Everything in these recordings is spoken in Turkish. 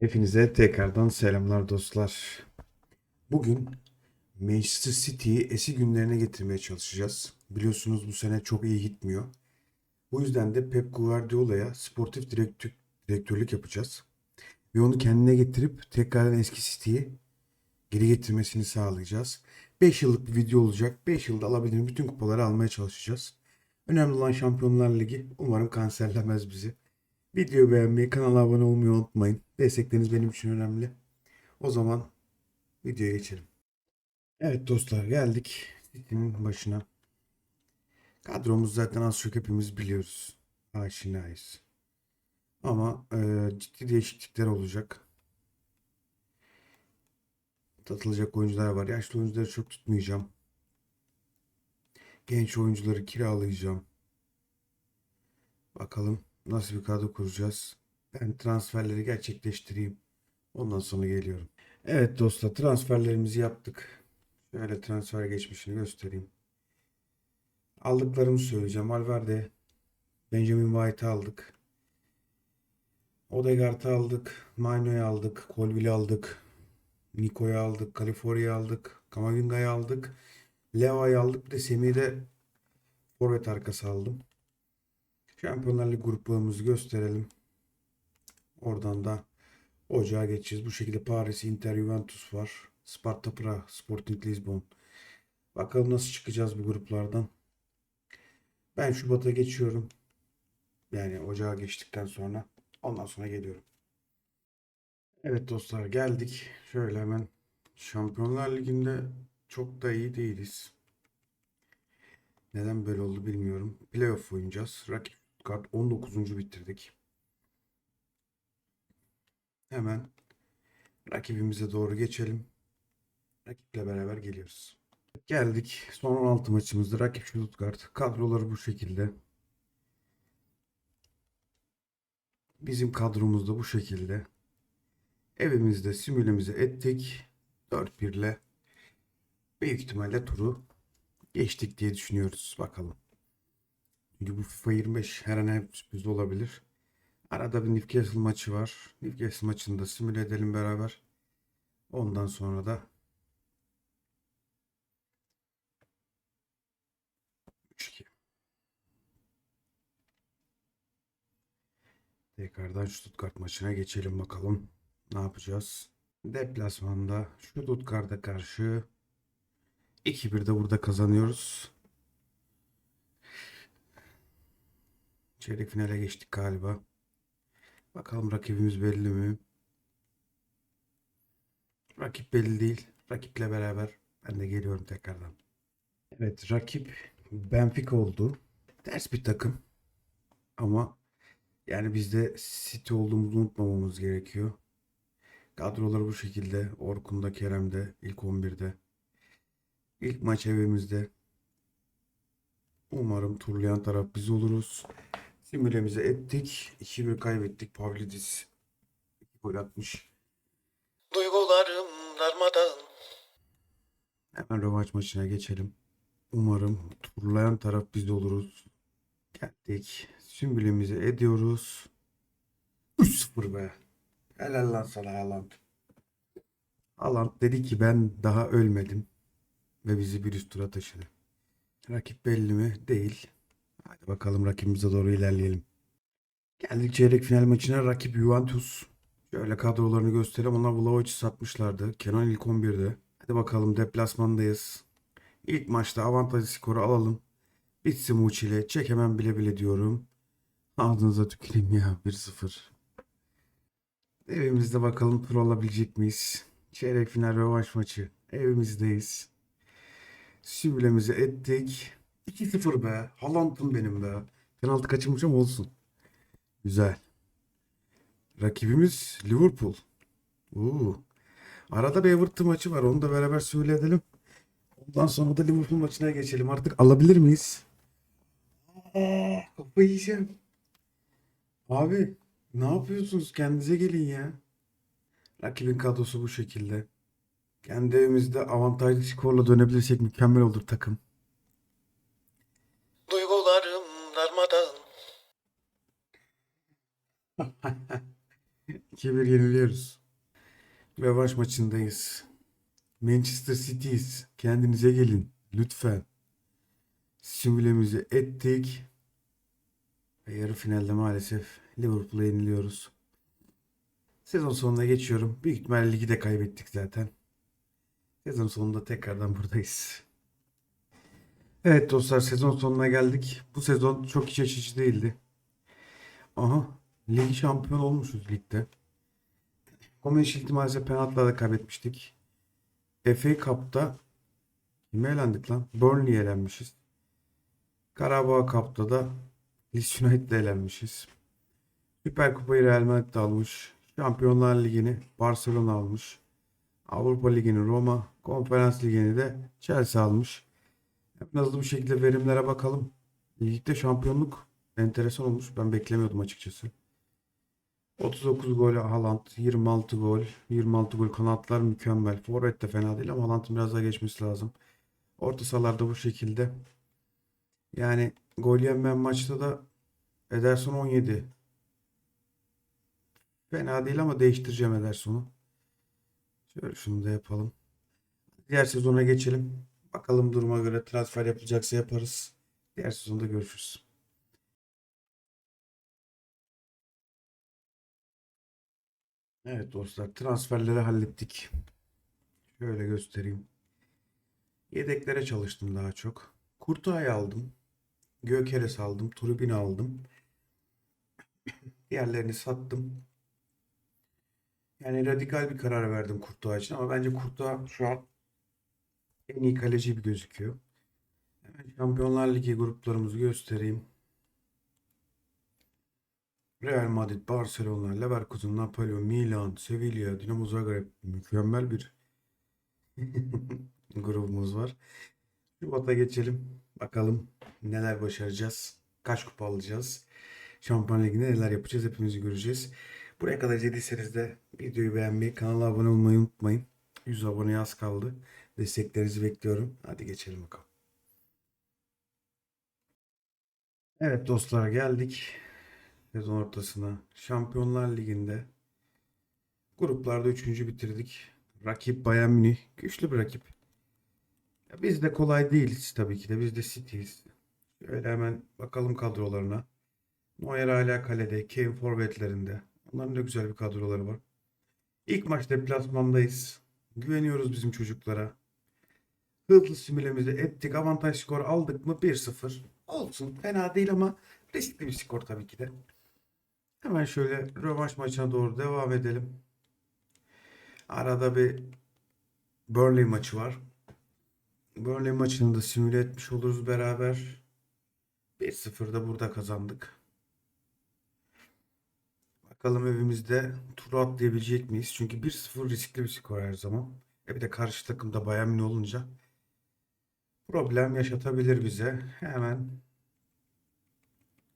Hepinize tekrardan selamlar dostlar. Bugün Manchester City'yi eski günlerine getirmeye çalışacağız. Biliyorsunuz bu sene çok iyi gitmiyor. Bu yüzden de Pep Guardiola'ya sportif direktör, direktörlük yapacağız. Ve onu kendine getirip tekrardan eski City'yi geri getirmesini sağlayacağız. 5 yıllık bir video olacak. 5 yılda alabildiğimiz bütün kupaları almaya çalışacağız. Önemli olan Şampiyonlar Ligi. Umarım kanserlemez bizi. Videoyu beğenmeyi, kanala abone olmayı unutmayın. Destekleriniz benim için önemli. O zaman videoya geçelim. Evet dostlar geldik City'nin başına. Kadromuz zaten az çok hepimiz biliyoruz. Aşinayız. Ama e, ciddi değişiklikler olacak. Satılacak oyuncular var. Yaşlı oyuncuları çok tutmayacağım. Genç oyuncuları kiralayacağım. Bakalım nasıl bir kadro kuracağız. Ben transferleri gerçekleştireyim. Ondan sonra geliyorum. Evet dostlar transferlerimizi yaptık. Şöyle transfer geçmişini göstereyim. Aldıklarımı söyleyeceğim. Valverde, Benjamin White'ı aldık. Odegaard'ı aldık. Maino'yu aldık. Colville'i aldık. Nico'yu aldık. California'yı aldık. Kamavinga'yı aldık. Leo'yu aldık. Bir de Semih'i de forvet arkası aldım. Şampiyonlar Ligi gruplarımızı gösterelim. Oradan da ocağa geçeceğiz. Bu şekilde Paris, Inter, Juventus var. Sparta Prag, Sporting Lisbon. Bakalım nasıl çıkacağız bu gruplardan. Ben Şubat'a geçiyorum. Yani ocağa geçtikten sonra. Ondan sonra geliyorum. Evet dostlar geldik. Şöyle hemen Şampiyonlar Ligi'nde çok da iyi değiliz. Neden böyle oldu bilmiyorum. Playoff oynayacağız. Rakip Stuttgart 19. bitirdik. Hemen rakibimize doğru geçelim. Rakiple beraber geliyoruz. Geldik. Son 16 maçımızda rakip Stuttgart. Kadroları bu şekilde. Bizim kadromuz da bu şekilde. Evimizde simülemizi ettik. 4-1 ile büyük ihtimalle turu geçtik diye düşünüyoruz. Bakalım. Çünkü bu FIFA 25 her an her sürpriz olabilir. Arada bir Newcastle maçı var. Newcastle maçını da simüle edelim beraber. Ondan sonra da 3-2. Tekrardan Stuttgart maçına geçelim bakalım. Ne yapacağız? Deplasmanda Stuttgart'a karşı 2-1 de burada kazanıyoruz. Çeyrek finale geçtik galiba. Bakalım rakibimiz belli mi? Rakip belli değil. Rakiple beraber ben de geliyorum tekrardan. Evet rakip Benfica oldu. Ters bir takım. Ama yani biz de City olduğumuzu unutmamamız gerekiyor. Kadrolar bu şekilde. Orkun'da, Kerem'de, ilk 11'de. İlk maç evimizde. Umarım turlayan taraf biz oluruz. Simülemizi ettik. 2-1 kaybettik. Pavlidis gol atmış. Duygularım darmadağın. Hemen rövanş maçına geçelim. Umarım turlayan taraf biz oluruz. Geldik. Sümbülemizi ediyoruz. 3-0 be. Helal lan sana Haaland. Haaland dedi ki ben daha ölmedim. Ve bizi bir üst tura taşıdı. Rakip belli mi? Değil. Hadi bakalım rakibimize doğru ilerleyelim. Geldik çeyrek final maçına. Rakip Juventus. Şöyle kadrolarını göstereyim. Onlar Vlahovic'i satmışlardı. Kenan ilk 11'de. Hadi bakalım deplasmandayız. İlk maçta avantajlı skoru alalım. Bitsin bu çile. Çek hemen bile bile diyorum. Ağzınıza tüküreyim ya 1-0. Evimizde bakalım tur alabilecek miyiz? Çeyrek final rövanş maçı. Evimizdeyiz. Sübülemizi ettik. 2-0 be. Haaland'ım benim be. Penaltı kaçırmışım olsun. Güzel. Rakibimiz Liverpool. Oo. Arada bir Everton maçı var. Onu da beraber söyleyelim. Ondan sonra da Liverpool maçına geçelim. Artık alabilir miyiz? Aa, kafayı yiyeceğim. Abi ne yapıyorsunuz? Kendinize gelin ya. Rakibin kadrosu bu şekilde. Kendi evimizde avantajlı skorla dönebilirsek mükemmel olur takım. Duygularım darmadağın. 2-1 yeniliyoruz. Rövanş maçındayız. Manchester City'yiz. Kendinize gelin. Lütfen. Simülemizi ettik. Ve yarı finalde maalesef Liverpool'a yeniliyoruz. Sezon sonuna geçiyorum. Büyük ihtimalle ligi de kaybettik zaten. Sezon sonunda tekrardan buradayız. Evet dostlar sezon sonuna geldik. Bu sezon çok iç açıcı değildi. Aha lig şampiyon olmuşuz ligde. Community Shield'i maalesef penaltılarda kaybetmiştik. FA Cup'ta kime elendik lan? Burnley'e elenmişiz. Karabağ Cup'ta da Leeds United'le elenmişiz. Süper Kupayı Real Madrid almış. Şampiyonlar Ligi'ni Barcelona almış. Avrupa Ligi'ni Roma, Konferans Ligi'ni de Chelsea almış. Hemen hızlı bir şekilde verimlere bakalım. Ligde şampiyonluk enteresan olmuş. Ben beklemiyordum açıkçası. 39 gol Haaland, 26 gol, 26 gol kanatlar mükemmel. Forvet de fena değil ama Haaland'ın biraz daha geçmesi lazım. Orta sahalarda bu şekilde. Yani gol yenmeyen maçta da Ederson 17. Fena değil ama değiştireceğim Ederson'u. Şöyle şunu da yapalım. Diğer sezona geçelim. Bakalım duruma göre transfer yapılacaksa yaparız. Diğer sezonda görüşürüz. Evet dostlar transferleri hallettik. Şöyle göstereyim. Yedeklere çalıştım daha çok. Kurtağ'ı aldım. Gökeres aldım. Trubin aldım. Diğerlerini sattım. Yani radikal bir karar verdim Kurtuğa için ama bence Kurtuğa şu an en iyi kaleci gibi gözüküyor. Hemen Şampiyonlar Ligi gruplarımızı göstereyim. Real Madrid, Barcelona, Leverkusen, Napoli, Milan, Sevilla, Dinamo Zagreb mükemmel bir grubumuz var. Şubat'a geçelim. Bakalım neler başaracağız. Kaç kupa alacağız. Şampiyon Ligi'nde neler yapacağız hepimizi göreceğiz. Buraya kadar izlediyseniz de videoyu beğenmeyi, kanala abone olmayı unutmayın. 100 aboneye az kaldı. Desteklerinizi bekliyorum. Hadi geçelim bakalım. Evet dostlar geldik sezon ortasına. Şampiyonlar Ligi'nde gruplarda 3. bitirdik. Rakip Bayern Münih. Güçlü bir rakip. Ya biz de kolay değiliz tabii ki de. Biz de City'yiz. Şöyle hemen bakalım kadrolarına. Neuer hala kalede. Kane forvetlerinde. Onların da güzel bir kadroları var. İlk maç deplasmandayız. Güveniyoruz bizim çocuklara. Hızlı simülemizi ettik. Avantaj skor aldık mı 1-0. Olsun. Fena değil ama riskli bir skor tabii ki de. Hemen şöyle rövanş maçına doğru devam edelim. Arada bir Burnley maçı var. Burnley maçını da simüle etmiş oluruz beraber. 1-0'da burada kazandık. Bakalım evimizde turu atlayabilecek miyiz? Çünkü 1-0 riskli bir skor her zaman. E bir de karşı takımda Bayern Münih olunca problem yaşatabilir bize. Hemen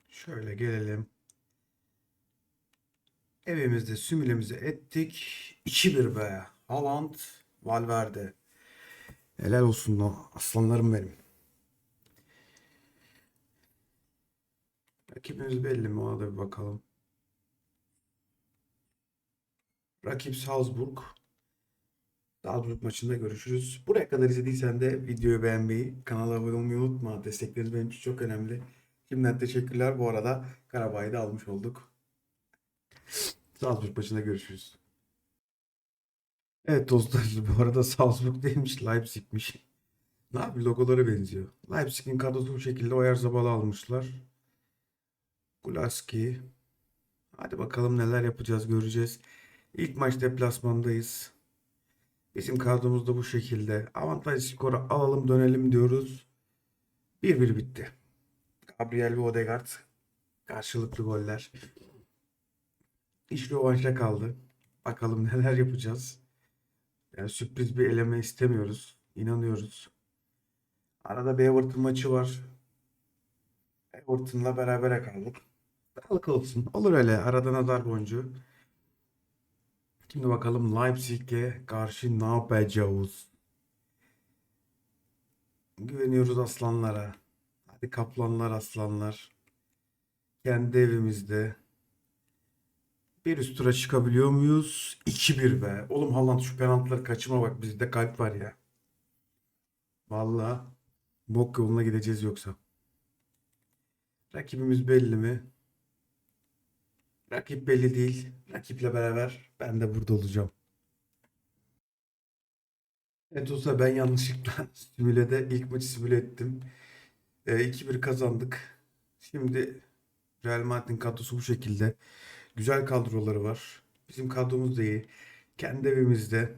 şöyle gelelim. Evimizde sümülemizi ettik. 2-1 be. Haaland, Valverde. Helal olsun o aslanlarım benim. Rakibimiz belli mi? Ona da bir bakalım. Rakip Salzburg. Salzburg maçında görüşürüz. Buraya kadar izlediysen de videoyu beğenmeyi, kanala abone olmayı unutma. Destekleriniz benim için çok önemli. Şimdiden teşekkürler. Bu arada Karabağ'ı da almış olduk. Salzburg maçında görüşürüz. Evet dostlar bu arada Salzburg değilmiş Leipzig'miş. Ne yapıyor logoları benziyor. Leipzig'in kadrosu bu şekilde Oyarzabal almışlar. Gulaski. Hadi bakalım neler yapacağız göreceğiz. İlk maç deplasmandayız. Bizim kadromuz da bu şekilde. Avantaj skoru alalım dönelim diyoruz. 1-1 bitti. Gabriel ve Odegaard karşılıklı goller. İş rövanşa kaldı. Bakalım neler yapacağız. Yani sürpriz bir eleme istemiyoruz. İnanıyoruz. Arada bir Everton maçı var. Everton'la berabere kaldık. Sağlık olsun. Olur öyle. Arada nazar boncuğu. Şimdi bakalım Leipzig'e karşı ne yapacağız? Güveniyoruz aslanlara. Hadi kaplanlar aslanlar. Kendi evimizde. Bir üst tura çıkabiliyor muyuz? 2-1 be. Oğlum Haaland şu penaltıları kaçırma bak bizde kalp var ya. Vallahi bok yoluna gideceğiz yoksa. Rakibimiz belli mi? Rakip belli değil. Rakiple beraber ben de burada olacağım. Evet olsa ben yanlışlıkla simülede ilk maçı simüle ettim. Ee, 2-1 kazandık. Şimdi Real Madrid'in kadrosu bu şekilde. Güzel kadroları var. Bizim kadromuz da iyi. Kendi evimizde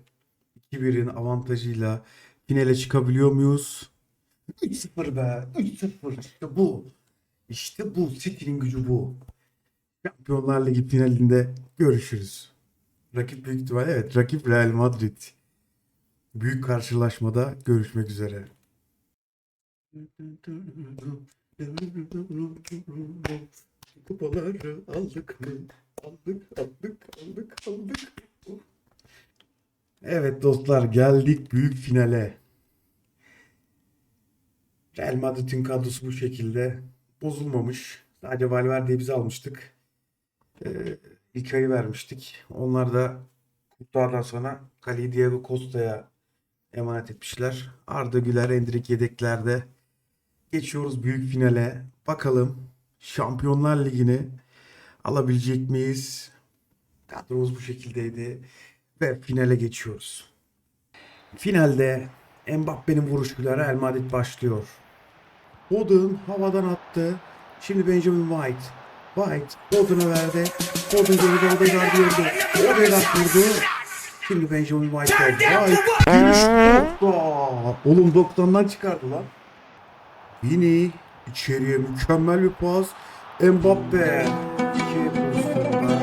2-1'in avantajıyla finale çıkabiliyor muyuz? 3-0 be. 3-0. İşte bu. İşte bu. City'nin gücü bu. Şampiyonlar Ligi finalinde görüşürüz. Rakip büyük ihtimalle evet. Rakip Real Madrid. Büyük karşılaşmada görüşmek üzere. Kupaları aldık mı? Aldık, aldık, aldık, aldık. Evet dostlar geldik büyük finale. Real Madrid'in kadrosu bu şekilde bozulmamış. Sadece Valverde'yi biz almıştık. Ee, ilk ayı vermiştik. Onlar da kurtardan sonra kaleyi Diego Costa'ya emanet etmişler. Arda Güler, Endrick yedeklerde. Geçiyoruz büyük finale. Bakalım Şampiyonlar Ligi'ni alabilecek miyiz? Kadromuz bu şekildeydi. Ve finale geçiyoruz. Finalde Mbappe'nin vuruşuyla Real Madrid başlıyor. Foden havadan attı. Şimdi Benjamin White. White Foden'a verdi. Foden geride Odegaard gördü. Odegaard vurdu. Şimdi Benjamin White geldi. White. Oğlum 90'dan çıkardı lan. Vini içeriye mükemmel bir pas. Mbappe. İki pozisyonda.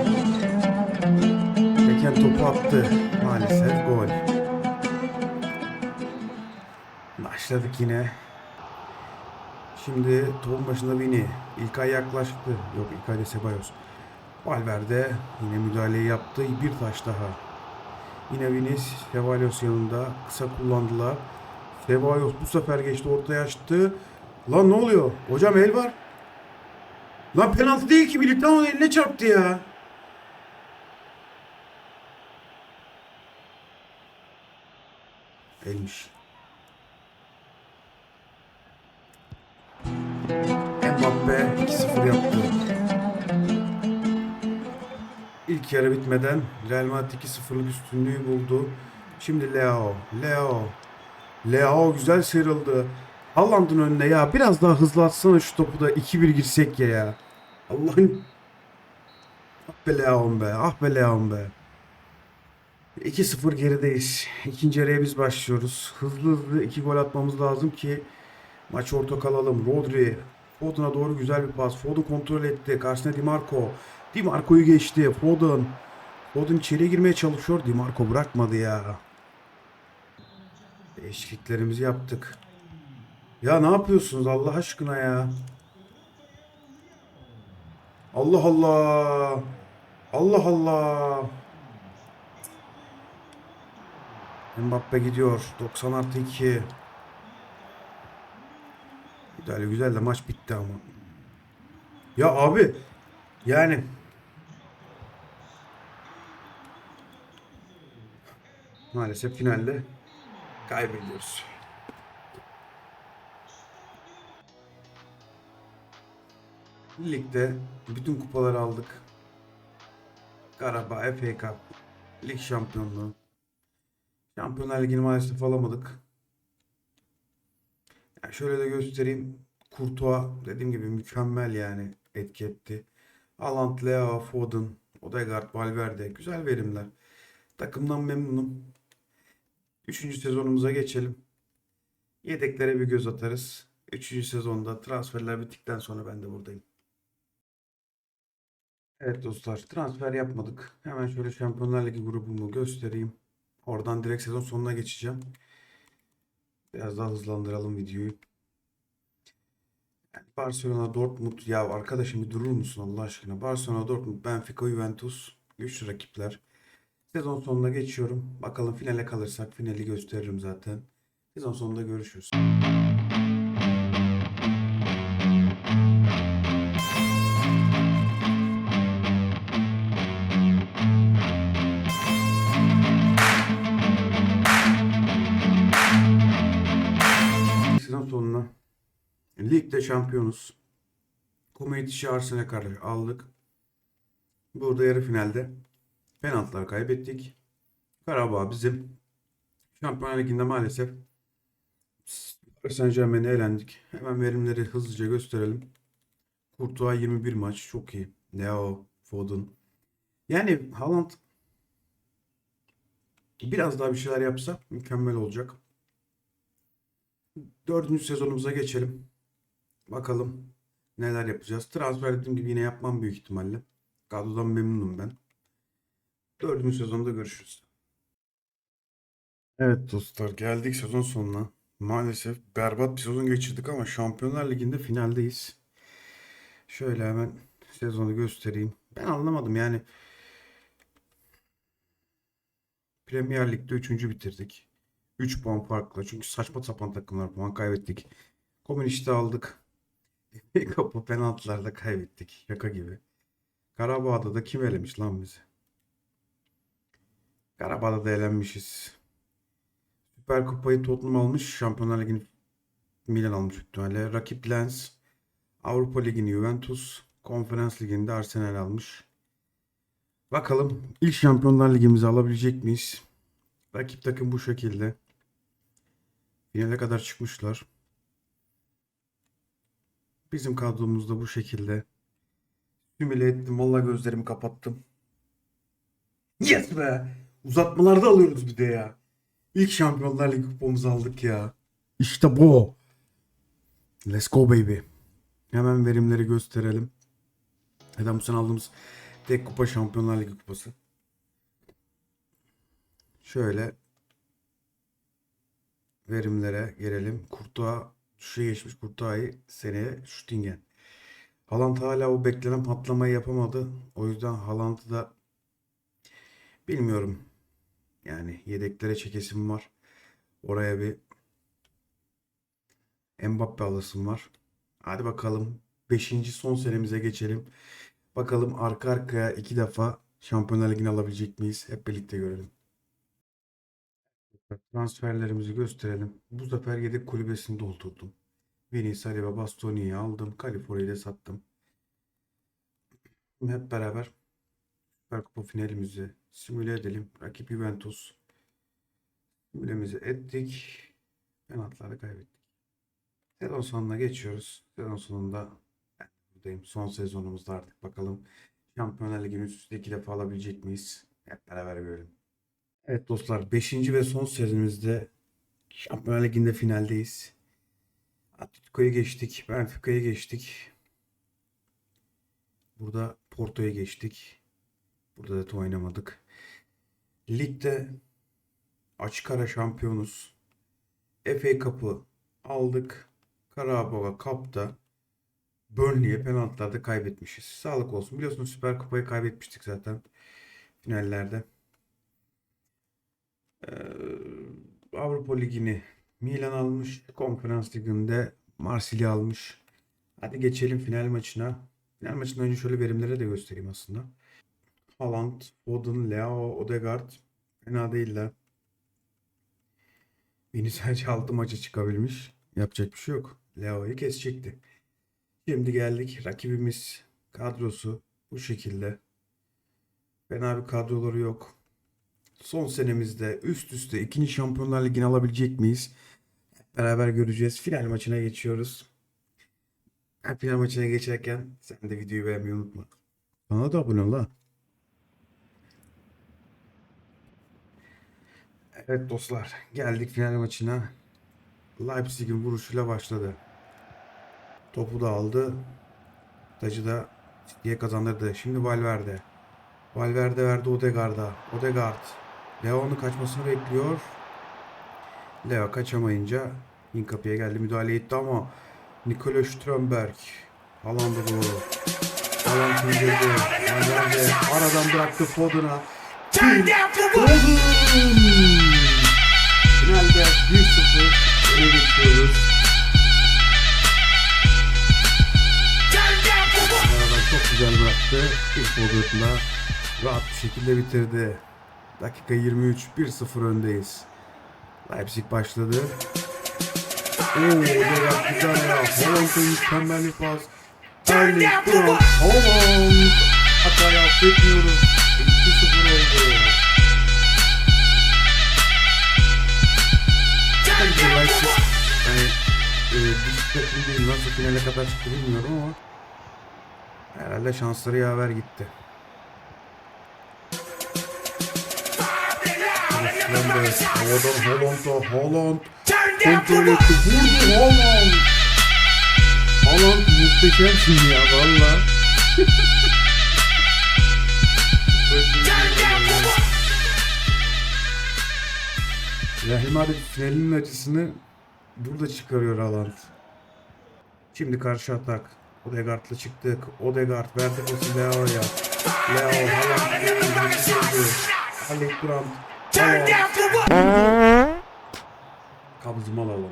Teken topu attı. Maalesef gol. Başladık yine. Şimdi topun başında Vini. İlkay yaklaştı. Yok İlkay de Ceballos. Valverde yine müdahaleyi yaptı. Bir taş daha. Yine Vinis Ceballos yanında. Kısa kullandılar. Ceballos bu sefer geçti ortaya açtı. Lan ne oluyor? Hocam el var. Lan penaltı değil ki Militao'nun eline çarptı ya. Elmiş. Mbappe 2-0 yaptı. İlk yarı bitmeden Real Madrid 2-0'lık üstünlüğü buldu. Şimdi Leo, Leo, Leo güzel sıyrıldı. Haaland'ın önüne ya biraz daha hızlı atsana şu topu da 2-1 girsek ya ya. Allah'ın ah be Leon be ah be Leon be. 2-0 gerideyiz. İkinci yarıya biz başlıyoruz. Hızlı hızlı 2 gol atmamız lazım ki maç orta kalalım. Rodri Foden'a doğru güzel bir pas. Foden kontrol etti. Karşısına Di Marco. Di Marco'yu geçti. Foden. Foden içeriye girmeye çalışıyor. Di Marco bırakmadı ya. Değişikliklerimizi yaptık. Ya ne yapıyorsunuz Allah aşkına ya? Allah Allah. Allah Allah. Mbappe gidiyor. 90 artı 2. Müdahale güzel de maç bitti ama. Ya abi yani maalesef finalde kaybediyoruz. Ligde bütün kupaları aldık. Karabağ, FA Cup, lig şampiyonluğu. Şampiyonlar Ligi'ni maalesef alamadık. Yani şöyle de göstereyim. Courtois dediğim gibi mükemmel yani etki etti. Haaland, Leo, Foden, Odegaard, Valverde güzel verimler. Takımdan memnunum. Üçüncü sezonumuza geçelim. Yedeklere bir göz atarız. Üçüncü sezonda transferler bittikten sonra ben de buradayım. Evet dostlar transfer yapmadık. Hemen şöyle Şampiyonlar Ligi grubumu göstereyim. Oradan direkt sezon sonuna geçeceğim. Biraz daha hızlandıralım videoyu. Barcelona, Dortmund ya arkadaşım bir durur musun Allah aşkına? Barcelona, Dortmund, Benfica, Juventus güçlü rakipler. Sezon sonuna geçiyorum. Bakalım finale kalırsak finali gösteririm zaten. Sezon sonunda görüşürüz. Ligde şampiyonuz. Community Shield Arsenal'e karşı aldık. Burada yarı finalde penaltılar kaybettik. Karabağ bizim. Şampiyonlar Ligi'nde maalesef Paris Saint-Germain'e elendik. Hemen verimleri hızlıca gösterelim. Courtois 21 maç. Çok iyi. Neo, Foden. Yani Haaland biraz daha bir şeyler yapsa mükemmel olacak. Dördüncü sezonumuza geçelim. Bakalım neler yapacağız. Transfer dediğim gibi yine yapmam büyük ihtimalle. Kadrodan memnunum ben. Dördüncü sezonda görüşürüz. Evet dostlar geldik sezon sonuna. Maalesef berbat bir sezon geçirdik ama Şampiyonlar Ligi'nde finaldeyiz. Şöyle hemen sezonu göstereyim. Ben anlamadım yani. Premier Lig'de 3. bitirdik. 3 puan farkla. Çünkü saçma sapan takımlar puan kaybettik. Komünist'i aldık. Kapı penaltılarla kaybettik. Şaka gibi. Karabağ'da da kim elemiş lan bizi? Karabağ'da da elenmişiz. Süper Kupayı Tottenham almış. Şampiyonlar Ligi'ni Milan almış ihtimalle. Rakip Lens. Avrupa Ligi'ni Juventus. Konferans Ligi'nde Arsenal almış. Bakalım ilk Şampiyonlar Ligi'mizi alabilecek miyiz? Rakip takım bu şekilde. Finale kadar çıkmışlar. Bizim kadromuz da bu şekilde. Simüle ettim. Vallahi gözlerimi kapattım. Yes be! Uzatmalarda alıyoruz bir de ya. İlk Şampiyonlar Ligi kupamızı aldık ya. İşte bu. Let's go baby. Hemen verimleri gösterelim. Neden bu sene aldığımız tek kupa Şampiyonlar Ligi kupası. Şöyle verimlere gelelim. Kurtuğa düşüşe geçmiş Kurtuğa'yı seneye Şutingen. Haaland hala o beklenen patlamayı yapamadı. O yüzden Haaland'ı da bilmiyorum. Yani yedeklere çekesim var. Oraya bir Mbappe alasım var. Hadi bakalım. Beşinci son senemize geçelim. Bakalım arka arkaya iki defa Şampiyonlar Ligi'ni alabilecek miyiz? Hep birlikte görelim. Transferlerimizi gösterelim. Bu sefer yedek kulübesini doldurdum. Vini, Saliba, Bastoni'yi aldım. California'yı da sattım. Hep beraber Süper Kupa finalimizi simüle edelim. Rakip Juventus. Simülemizi ettik. Penaltıları kaybettik. Sezon sonuna geçiyoruz. Sezon sonunda ben buradayım. Son sezonumuzda artık bakalım. Şampiyonlar Ligi'ni üst üste iki defa alabilecek miyiz? Hep beraber görelim. Evet dostlar 5. ve son serimizde Şampiyonlar Ligi'nde finaldeyiz. Atletico'yu geçtik. Benfica'yı geçtik. Burada Porto'yu geçtik. Burada da oynamadık. Ligde açık ara şampiyonuz. FA Cup'ı aldık. Karabağ'a Cup'ta Burnley'e penaltılarda kaybetmişiz. Sağlık olsun. Biliyorsunuz Süper Kupayı kaybetmiştik zaten finallerde. Ee, Avrupa Ligi'ni Milan almış. Konferans Ligi'nde Marsilya almış. Hadi geçelim final maçına. Final maçından önce şöyle verimlere de göstereyim aslında. Haaland, Foden, Leo, Odegaard fena değiller. Beni sadece 6 maça çıkabilmiş. Yapacak bir şey yok. Leo'yu kesecekti. Şimdi geldik. Rakibimiz kadrosu bu şekilde. Fena bir kadroları yok. Son senemizde üst üste ikinci Şampiyonlar Ligi'ni alabilecek miyiz? Hep beraber göreceğiz. Final maçına geçiyoruz. Final maçına geçerken sen de videoyu beğenmeyi unutma. Bana da abone ol ha. Evet dostlar geldik final maçına. Leipzig'in vuruşuyla başladı. Topu da aldı. Tacı da diye kazandırdı. Şimdi Valverde. Valverde verdi Odegaard'a. Odegaard. Leo'nun kaçmasını bekliyor. Leo kaçamayınca Hinkapı'ya geldi müdahale etti ama Nikola Strömberg doğru. Haaland indirdi. Valverde aradan bıraktı Foden'a. Foden! Finalde 1-0 öne geçiyoruz. Aradan çok güzel bıraktı. İlk Foden'la rahat bir şekilde bitirdi. Dakika 23 1-0 öndeyiz. Leipzig başladı. Oo, Odegaard bir tane ya. Haaland'a mükemmel bir pas. Erling Haaland. Hatayı affetmiyoruz. 2-0 oldu. Bence Leipzig hani e, düşük takım değil nasıl finale kadar çıktı bilmiyorum ama herhalde şansları yaver gitti. Fernandes havadan Haaland'a Haaland kontrol etti vurdu Haaland Haaland muhteşemsin ya valla Madrid finalinin acısını burada çıkarıyor Haaland. Şimdi karşı atak. Odegaard'la çıktık. Odegaard verdi pası Leao'ya. Leo Haaland gördü. Alec Brandt. Haaland. Kabzımal Haaland.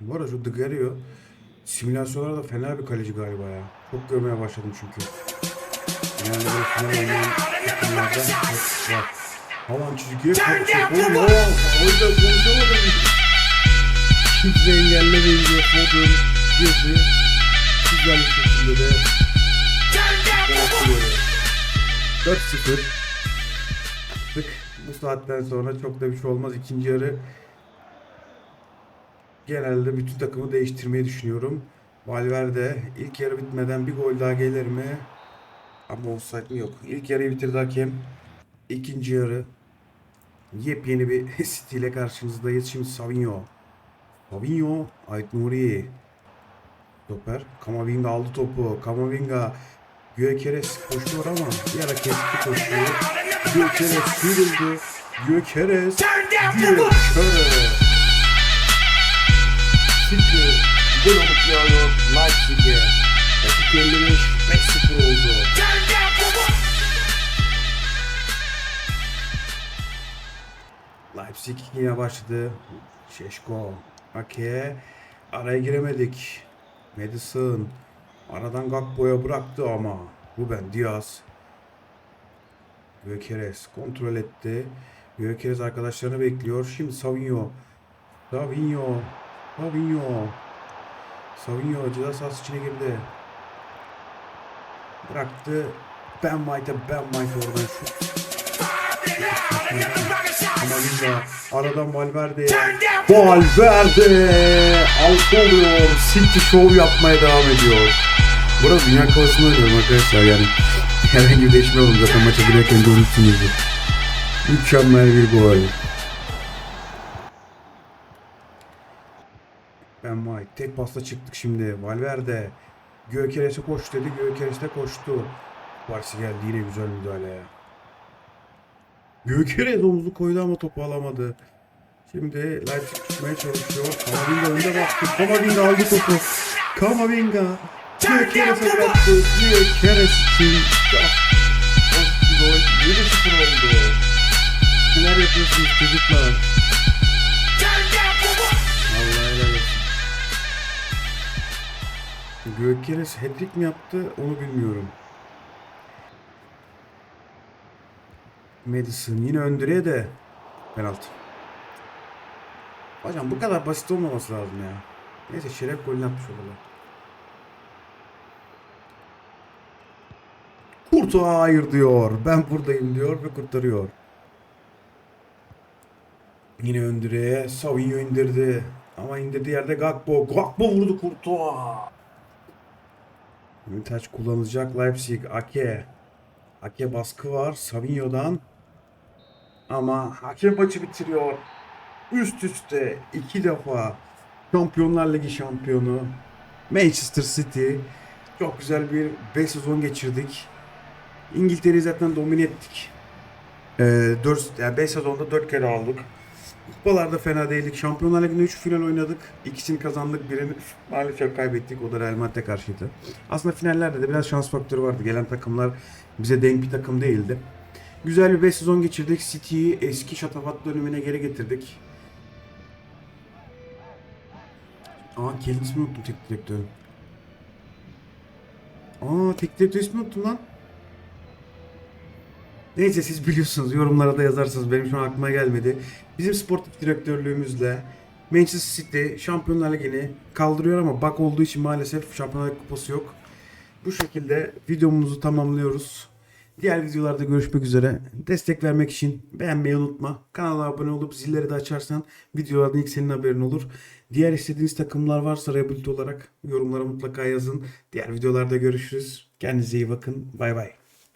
Bu arada şu Digerio simülasyonlarda fena bir kaleci galiba ya. Çok görmeye başladım çünkü. Yani böyle final oynayan takımlarda hep var. Haaland çizgiye oğlum. Oo, o yüzden konuşamadım. Kimse engellemeyince Foden girdi. Güzel bir şekilde de gol attı 4-0. Artık bu saatten sonra çok da bir şey olmaz. İkinci yarı genelde bütün takımı değiştirmeyi düşünüyorum. Valverde ilk yarı bitmeden bir gol daha gelir mi? Ama mi yok. İlk yarıyı bitirdi hakem. İkinci yarı yepyeni bir City ile karşınızdayız. Şimdi Savinho. Savinho, Ait Nuri. Stoper. Kamavinga aldı topu. Kamavinga Gökeres koşuyor ama bir ara kesti koşuyor. Gökeres sıyrıldı. Gökeres. Gökeres. City gol yağıyor Leipzig'e. Dakika 55 5-0 oldu. Leipzig yine başladı. Şeşko. Ake. Araya giremedik. Madison. Aradan Gakpo'ya bıraktı ama. Ruben Diaz. Gökeres kontrol etti. Gökeres arkadaşlarını bekliyor. Şimdi Savinho. Savinho. Savinho. Savinho ceza sahası içine girdi. Bıraktı. Ben White'a Ben White oradan şut. Kamavinga aradan Valverde. Valverde alt oluyor. City show yapmaya devam ediyor. Burada Dünya Kupası'nı oynuyorum arkadaşlar yani. Herhangi bir değişme olmadı zaten maça girerken görmüşsünüzdür. Mükemmel bir gol. Ben White tek pasta çıktık şimdi. Valverde Gökeres'e koş dedi. Gökeres de koştu. Varsi geldi yine güzel müdahale ya. Gökeres omuzu koydu ama topu alamadı. Şimdi Leipzig tutmaya çalışıyor. Kamavinga önde baktı. Kamavinga aldı topu. Kamavinga. Ah, of bir gol. 7-0 oldu. Neler yapıyorsunuz çocuklar? Allah helal olsun. Gökeres hat-trick mi yaptı onu bilmiyorum. Madison yine öndürüyor de penaltı. Hocam bu kadar basit olmaması lazım ya. Neyse şeref golünü atmış olurlar. Kurtuğa hayır diyor. Ben buradayım diyor ve kurtarıyor. Yine öndüreye Savinho indirdi. Ama indirdiği yerde Gakpo. Gakpo vurdu Kurtuğa. Ünitaç kullanılacak Leipzig. Ake. Ake baskı var Savinho'dan. Ama hakem maçı bitiriyor. Üst üste iki defa Şampiyonlar Ligi şampiyonu Manchester City. Çok güzel bir 5 sezon geçirdik. İngiltere'yi zaten domine ettik. Ee, 4, yani 5 sezonda 4 kere aldık. Kupalarda fena değildik. Şampiyonlar Ligi'nde 3 final oynadık. İkisini kazandık. Birini maalesef kaybettik. O da Real Madrid'e karşıydı. Aslında finallerde de biraz şans faktörü vardı. Gelen takımlar bize denk bir takım değildi. Güzel bir 5 sezon geçirdik. City'yi eski şatafat dönemine geri getirdik. Aa kelin ismini unuttum tek direktörün. Aa tek direktör ismini unuttum lan. Neyse siz biliyorsunuz yorumlara da yazarsınız. Benim şu an aklıma gelmedi. Bizim sportif direktörlüğümüzle Manchester City Şampiyonlar Ligi'ni kaldırıyor ama bak olduğu için maalesef Şampiyonlar kupası yok. Bu şekilde videomuzu tamamlıyoruz. Diğer videolarda görüşmek üzere. Destek vermek için beğenmeyi unutma. Kanala abone olup zilleri de açarsan videolardan ilk senin haberin olur. Diğer istediğiniz takımlar varsa Rebuild olarak yorumlara mutlaka yazın. Diğer videolarda görüşürüz. Kendinize iyi bakın. Bay bay.